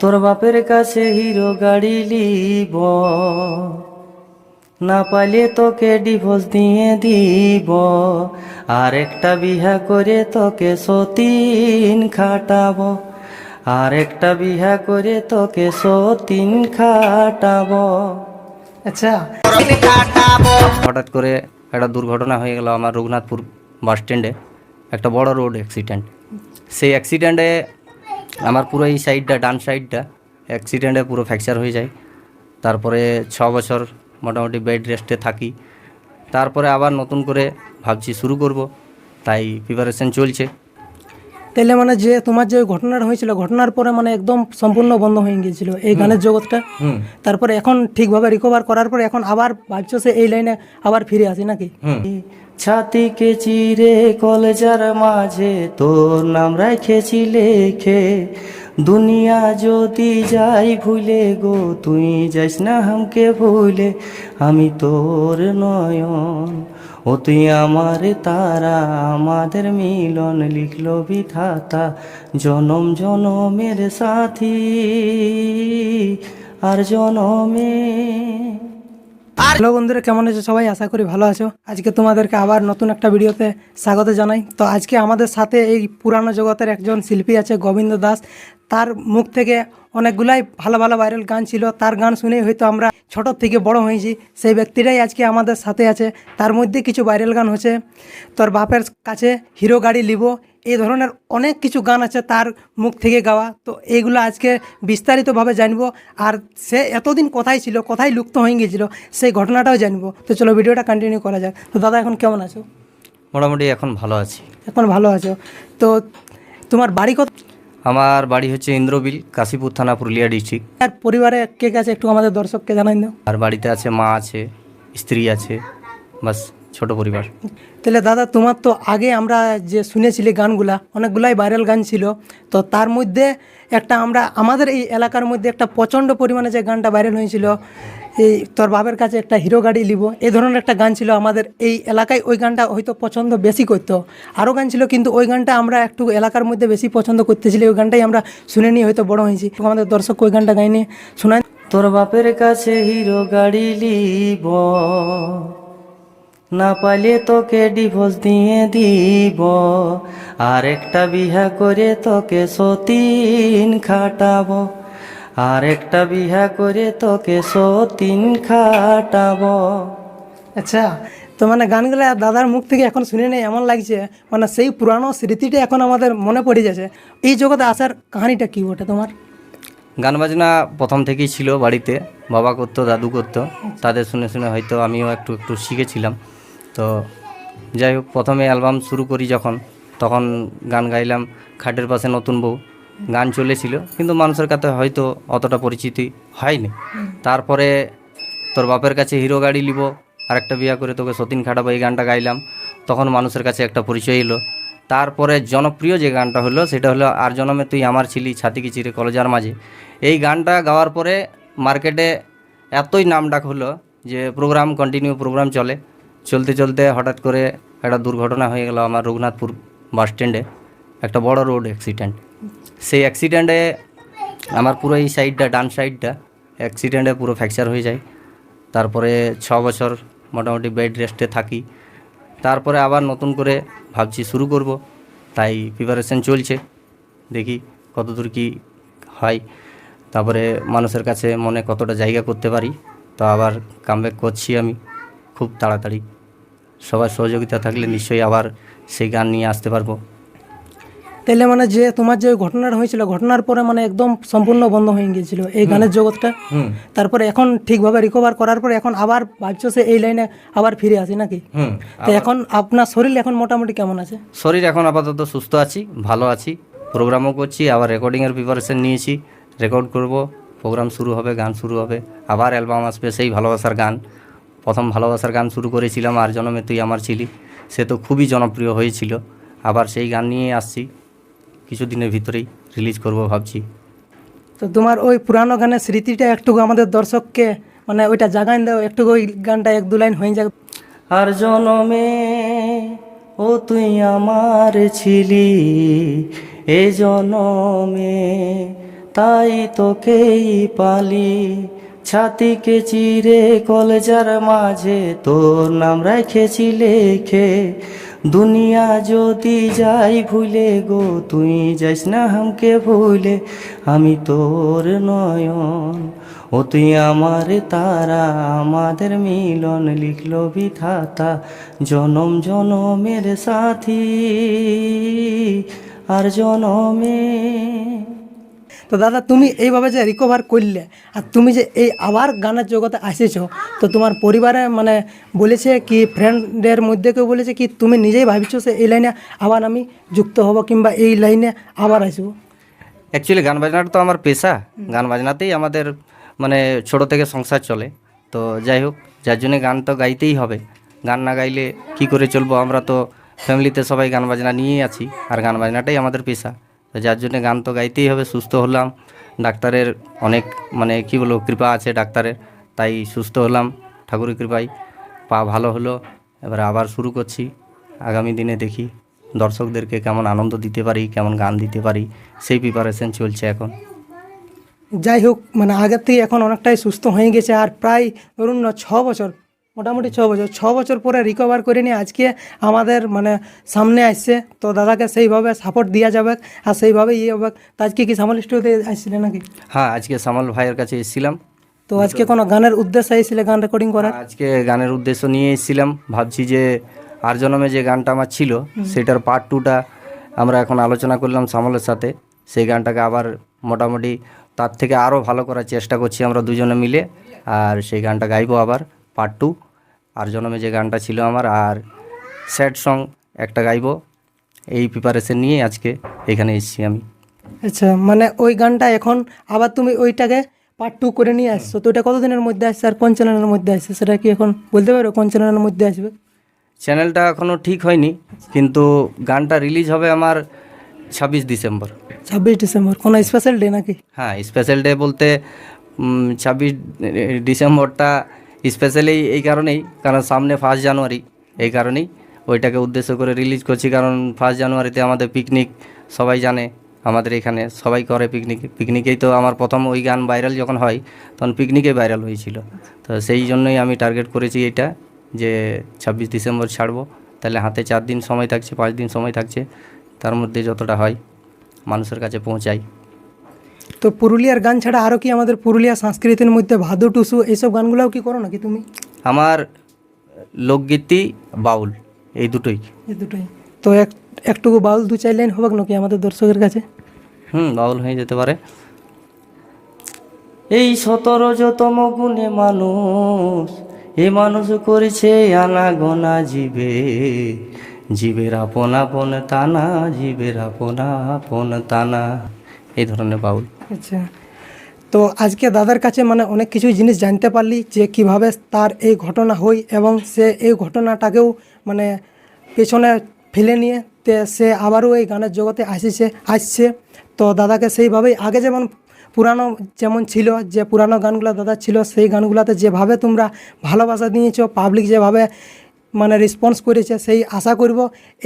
তোর বাপের কাছে হিরো গাড়ি লিব। না পাইলে তোকে ডিভোর্স দিয়ে দিব। আর একটা বিহা করে তোকে সতীন খাটাবো। আর একটা বিহা করে তোকে সতীন খাটাবো। আচ্ছা। হঠাৎ করে একটা দুর্ঘটনা হয়ে গেল আমার রঘুনাথপুর বাস স্ট্যান্ডে। একটা বড় রোড অ্যাক্সিডেন্ট সেই অ্যাক্সিডেন্টে আমার পুরো এই সাইডটা ডান সাইডটা অ্যাক্সিডেন্টে পুরো ফ্র্যাকচার হয়ে যায়। তারপরে ছ বছর মোটামুটি বেড রেস্টে থাকি। তারপরে আবার নতুন করে ভাবছি শুরু করব তাই প্রিপারেশন চলছে। তাহলে মানে যে তোমার যে ঘটনাটা হয়েছিল ঘটনার পরে মানে একদম সম্পূর্ণ বন্ধ হয়ে গিয়েছিল এই গানের জগৎটা? তারপরে এখন ঠিকভাবে রিকভার করার পরে এখন আবার ভাবছ সে এই লাইনে আবার ফিরে আসি নাকি? ছাতিকে চিরে কলেজার মাঝে তোর নাম রেখেছি লেখে, দুনিয়া যদি যাই ভুলে গো, তুই যাস না হামকে ভুলে, আমি তোর নয়ন। ও তুই আমার তারা, আমাদের মিলন, লিখলো বিধাতা, জনম জনমের সাথী। আর জনমে হ্যালো বন্ধুরা, কেমন আছো সবাই? আশা করি ভালো আছো। আজকে তোমাদেরকে আবার নতুন একটা ভিডিওতে স্বাগত জানাই। তো আজকে আমাদের সাথে এই পুরানো জগতের একজন শিল্পী আছে গোবিন্দ দাস। তার মুখ থেকে অনেকগুলাই ভালো ভালো ভাইরাল গান ছিল। তার গান শুনেই হয়তো আমরা ছোট থেকে বড় হয়েছি। সেই ব্যক্তিটাই আজকে আমাদের সাথে আছে। তার মধ্যে কিছু ভাইরাল গান হচ্ছে। তোর বাপের কাছে হিরো গাড়ি লিব এই ধরনের অনেক কিছু গান আছে তার মুখ থেকে গাওয়া। তো এইগুলো আজকে বিস্তারিতভাবে জানব। আর সে এতদিন কোথায় ছিল কোথায় লুপ্ত হয়ে গিয়েছিল সেই ঘটনাটাও জানব। তো চলো ভিডিওটা কন্টিনিউ করা যাক। তো দাদা এখন কেমন আছো? মোটামুটি এখন ভালো আছি। এখন ভালো আছো। তো তোমার বাড়ি কত? আমার বাড়ি হচ্ছে ইন্দ্রবিল কাশীপুর থানা পুরুলিয়া ডিস্ট্রিক্ট আর পরিবারে কে কে আছে একটু আমাদের দর্শককে জানাই দাও। আর বাড়িতে আছে মা আছে স্ত্রী আছে বাস। ছোট পরিবার। তাহলে দাদা তোমার তো আগে আমরা যে শুনেছিলি গানগুলা অনেকগুলাই ভাইরাল গান ছিল তো তার মধ্যে একটা আমরা আমাদের এই এলাকার মধ্যে একটা প্রচণ্ড পরিমাণে যে গানটা ভাইরাল হয়েছিল এই তোর বাবার কাছে একটা হিরো গাড়ি লিব এই ধরনের একটা গান ছিল আমাদের এই এলাকায় ওই গানটা হয়তো পছন্দ বেশি করতো। আরও গান ছিল কিন্তু ওই গানটা আমরা একটু এলাকার মধ্যে বেশি পছন্দ করতেছিলি ওই গানটাই আমরা শুনে নিয়ে হয়তো বড় হয়েছি। আমাদের দর্শক ওই গানটা গাইনি শোনায় তোর বাপের কাছে হিরো গাড়ি লিব। না পাইলে তোকে ডিভোর্স দিয়ে দিব। আর একটা বিহা করে তোকে সতীন খাটাবো। আর একটা বিহা করে তোকে সতীন খাটাবো। আচ্ছা তো মানে গানগুলো দাদার মুখ থেকে এখন শুনে নেই এমন লাগছে। মানে সেই পুরানো স্মৃতিটা এখন আমাদের মনে পড়ে যাচ্ছে। এই জগতে আসার কাহিনীটা কি ওটা তোমার? গান বাজনা প্রথম থেকেই ছিল বাড়িতে। বাবা করতো দাদু করতো। তাদের শুনে শুনে হয়তো আমিও একটু একটু শিখেছিলাম। তো যাই হোক, প্রথমে অ্যালবাম শুরু করি যখন। তখন গান গাইলাম খাটের পাশে নতুন বউ। গান চলেছিল, কিন্তু মানুষের কাছে হয়তো অতটা পরিচিতি হয়নি। তারপরে তোর বাপের কাছে হিরো গাড়ি নিব আরেকটা বিয়া করে তোকে সতীন খাটাবো, এই গানটা গাইলাম। তখন মানুষের কাছে একটা পরিচয় এলো। তারপরে জনপ্রিয় যে গানটা হলো, সেটা হলো আর জনমে তুই আমার ছিলি ছাতিকি চিরে কলেজার মাঝে। এই গানটা গাওয়ার পরে মার্কেটে এতই নাম ডাক হলো যে, প্রোগ্রাম কন্টিনিউ প্রোগ্রাম চলে। চলতে চলতে হঠাৎ করে একটা দুর্ঘটনা হয়ে গেল আমার রঘুনাথপুর বাস স্ট্যান্ডে, একটা বড় রোড অ্যাক্সিডেন্ট সেই অ্যাক্সিডেন্টে আমার পুরো এই সাইডটা ডান সাইডটা অ্যাক্সিডেন্টে পুরো ফ্র্যাকচার হয়ে যায়। তারপরে ছ বছর মোটামুটি বেড রেস্টে থাকি। তারপরে আবার নতুন করে ভাবছি শুরু করব, তাই প্রিপারেশন চলছে। দেখি কতদূর কি হয়। তারপরে মানুষের কাছে মনে কতটা জায়গা করতে পারি, তো আবার কামব্যাক করছি আমি। খুব তাড়াতাড়ি। সবার সহযোগিতা থাকলে নিশ্চয়ই আবার সেই গান নিয়ে আসতে পারব। তাহলে মানে যে তোমার যে ঘটনাটা হয়েছিল ঘটনার পরে মানে একদম সম্পূর্ণ বন্ধ হয়ে গিয়েছিল এই গানের জগৎটা? তারপরে এখন ঠিকভাবে রিকভার করার পরে এখন আবার ভাবছ সে এই লাইনে আবার ফিরে আসি নাকি? হুম তো এখন আপনার শরীর এখন মোটামুটি কেমন আছে? শরীর এখন আপাতত সুস্থ আছি ভালো আছি প্রোগ্রামও করছি আবার রেকর্ডিংয়ের প্রিপারেশন নিয়েছি রেকর্ড করব প্রোগ্রাম শুরু হবে গান শুরু হবে আবার অ্যালবাম আসবে সেই ভালোবাসার গান। প্রথম ভালোবাসার গান শুরু করেছিলাম আর জনমে তুই আমার ছিলি। সে তো খুবই জনপ্রিয় হয়েছিল। আবার সেই গান নিয়ে আসছি। কিছুদিনের ভিতরেই রিলিজ করব ভাবছি। তো তোমার ওই পুরানো গানের স্মৃতিটা একটু আমাদের দর্শককে মানে ওইটা জাগান দাও একটু ওই গানটা এক দু লাইন হয়ে যাবে আর জনমে ও তুই আমার ছিলি এ জনমে তাই তোকেই পালি। ছাতিকে চিরে কলেজার মাঝে তোর নাম রেখেছি লেখে। দুনিয়া যদি যাই ভুলে গো, তুই যাইস না হামকে ভুলে। আমি তোর নয়ন, ও তুই আমার তারা। আমাদের মিলন লিখলো বিধাতা, জনম জনমের সাথী। আর জনমে তো দাদা, তুমি এইভাবে যে রিকভার করলে আর তুমি যে এই আবার গানের জগতে আসেছো, তো তোমার পরিবারে মানে বলেছে কি ফ্রেন্ডের মধ্যে কেউ বলেছে কি, তুমি নিজেই ভাবছ সে এই লাইনে আবার আমি যুক্ত হব কিংবা এই লাইনে আবার আসব? অ্যাকচুয়ালি গান বাজনাটা তো আমার পেশা। গান বাজনাতেই আমাদের মানে ছোট থেকে সংসার চলে। তো যাই হোক, যার জন্য গান তো গাইতেই হবে। গান না গাইলে কি করে চলবো? আমরা তো ফ্যামিলিতে সবাই গান বাজনা নিয়েই আছি। আর গান বাজনাটাই আমাদের পেশা। তো যার জন্য গান তো গাইতেই হবে, সুস্থ হলাম। ডাক্তারের অনেক মানে কি বলব, কৃপা আছে ডাক্তারের, তাই সুস্থ হলাম, ঠাকুরের কৃপায়। পা ভালো হলো, এবার আবার শুরু করছি। আগামী দিনে দেখি দর্শকদেরকে কেমন আনন্দ দিতে পারি, কেমন গান দিতে পারি, সেই প্রিপারেশন চলছে এখন। যাই হোক মানে আগের থেকে এখন অনেকটাই সুস্থ হয়ে গেছে, আর প্রায় ধরুন না ছ বছর মোটামুটি ছ বছর ছ বছর পরে রিকভার করে নিয়ে আজকে আমাদের মানে সামনে আসছে। তো দাদাকে সেইভাবে সাপোর্ট দেওয়া যাবে আর সেইভাবে ইয়ে হবে। তো আজকে কি সামল স্টুডিওতে আসছিলে নাকি? হ্যাঁ আজকে সামাল ভাইয়ের কাছে এসেছিলাম। তো আজকে কোনো গানের উদ্দেশ্যে এসেছিলে গান রেকর্ডিং করার? আজকে গানের উদ্দেশ্য নিয়ে এসেছিলাম। ভাবছি যে আর জনমে যে গানটা আমার ছিল সেটার পার্ট টুটা আমরা এখন আলোচনা করলাম সামলের সাথে। সেই গানটাকে আবার মোটামুটি তার থেকে আরও ভালো করার চেষ্টা করছি আমরা দুজনে মিলে। আর সেই গানটা গাইবো আবার পার্ট টু আর জনমে যে গানটা ছিল আমার আর স্যাড সং একটা গাইবো এই প্রিপারেশন নিয়ে আজকে এখানে এসেছি আমি। আচ্ছা মানে ওই গানটা এখন আবার তুমি ওইটাকে পার্ট টু করে নিয়ে আসছো। তো ওটা কতদিনের মধ্যে আসছে আর কোন চ্যানেলের মধ্যে আসছে? সেটা কি এখন বলতে পারো কোন চ্যানেলের মধ্যে আসবে? চ্যানেলটা এখনও ঠিক হয়নি কিন্তু গানটা রিলিজ হবে আমার ছাব্বিশ ডিসেম্বর। ছাব্বিশ ডিসেম্বর কোনো স্পেশাল ডে নাকি? হ্যাঁ স্পেশাল ডে বলতে ছাব্বিশ ডিসেম্বরটা স্পেশালি এই কারণেই, কারণ সামনে ফার্স্ট জানুয়ারি এই কারণেই ওইটাকে উদ্দেশ্য করে রিলিজ করছি। কারণ ফার্স্ট জানুয়ারিতে আমাদের পিকনিক সবাই জানে আমাদের এখানে, সবাই করে পিকনিক পিকনিকেই তো আমার প্রথম ওই গান ভাইরাল যখন হয়, তখন পিকনিকে ভাইরাল হয়েছিল। তো সেই জন্যই আমি টার্গেট করেছি এটা, যে ছাব্বিশ ডিসেম্বর ছাড়বো। তাহলে হাতে চার দিন সময় থাকছে, পাঁচ দিন সময় থাকছে। তার মধ্যে যতটা হয় মানুষের কাছে পৌঁছাই। তো পুরুলিয়ার গান ছাড়া আরও কি আমাদের পুরুলিয়া সংস্কৃতির মধ্যে ভাদু টুসু এইসব গানগুলোও কি করো নাকি তুমি? আমার লোকগীতি বাউল এই দুটোই। এই দুটোই। তো এক একটুকু বাউল দু চার লাইন হবে নাকি আমাদের দর্শকের কাছে? হুম বাউল হয়ে যেতে পারে। এই সতেরোতম গুণে মানুষ এ মানুষ করেছে আনা গোনা জীবে। জীবের আপন আপন তানা জীবের আপন আপন তানা। এই ধরনের বাউল। আচ্ছা। তো আজকে দাদার কাছে মানে অনেক কিছু জিনিস জানতে পারলি যে কীভাবে তার এই ঘটনা হই এবং সে এই ঘটনাটাকেও মানে পেছনে ফেলে নিয়ে তে সে আবারও এই গানের জগতে আসিছে, আসছে। তো দাদাকে সেইভাবেই আগে যেমন পুরানো যেমন ছিল, যে পুরানো গানগুলো দাদা ছিল, সেই গানগুলোতে যেভাবে তোমরা ভালোবাসা দিয়েছ পাবলিক যেভাবে মানে রেসপন্স করেছে, সেই আশা করব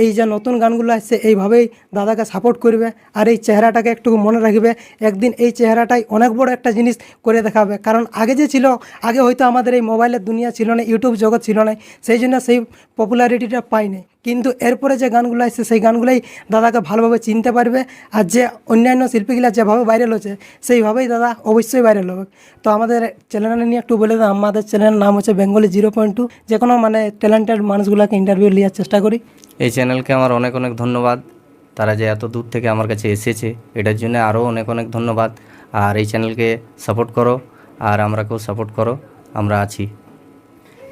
এই যে নতুন গানগুলো আসছে, এইভাবেই দাদাকে সাপোর্ট করবে আর এই চেহারাটাকে একটু মনে রাখবে। একদিন এই চেহারাটাই অনেক বড় একটা জিনিস করে দেখাবে। কারণ আগে যে ছিল, আগে হয়তো আমাদের এই মোবাইলের দুনিয়া ছিল না ইউটিউব জগৎ ছিল না, সেই জন্য সেই পপুলারিটিটা পাইনি। কিন্তু এরপরে যে গানগুলো আসছে, সেই গানগুলোই দাদাকে ভালোভাবে চিনতে পারবে আর যে অন্যান্য শিল্পীগুলো যেভাবে ভাইরাল হচ্ছে, সেইভাবেই দাদা অবশ্যই ভাইরাল হবে। তো আমাদের চ্যানেলটা নিয়ে একটু বলে দাও, আমাদের চ্যানেলের নাম হচ্ছে বেঙ্গলি জিরো পয়েন্ট টু যে কোনো মানে ট্যালেন্টেড মানুষগুলোকে ইন্টারভিউ নেওয়ার চেষ্টা করি। এই চ্যানেলকে আমার অনেক অনেক ধন্যবাদ। তারা যে এত দূর থেকে আমার কাছে এসেছে, এটার জন্য আরও অনেক অনেক ধন্যবাদ। আর এই চ্যানেলকে সাপোর্ট করো, আর আমরাকেও সাপোর্ট করো, আমরা আছি।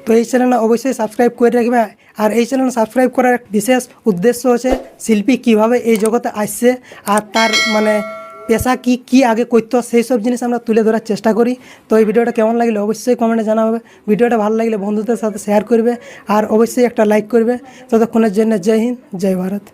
তো এই চ্যানেলটা অবশ্যই সাবস্ক্রাইব করে রাখবে। আর এই চ্যানেল সাবস্ক্রাইব করার বিশেষ উদ্দেশ্য হচ্ছে শিল্পী কীভাবে এই জগতে আসছে আর তার মানে পেশা কি কি আগে করতো, সেই সব জিনিস আমরা তুলে ধরার চেষ্টা করি। তো এই ভিডিওটা কেমন লাগলে অবশ্যই কমেন্টে জানাবে। ভিডিওটা ভালো লাগলে বন্ধুদের সাথে শেয়ার করবে। আর অবশ্যই একটা লাইক করবে। ততক্ষণের জন্য জয় হিন্দ, জয় ভারত।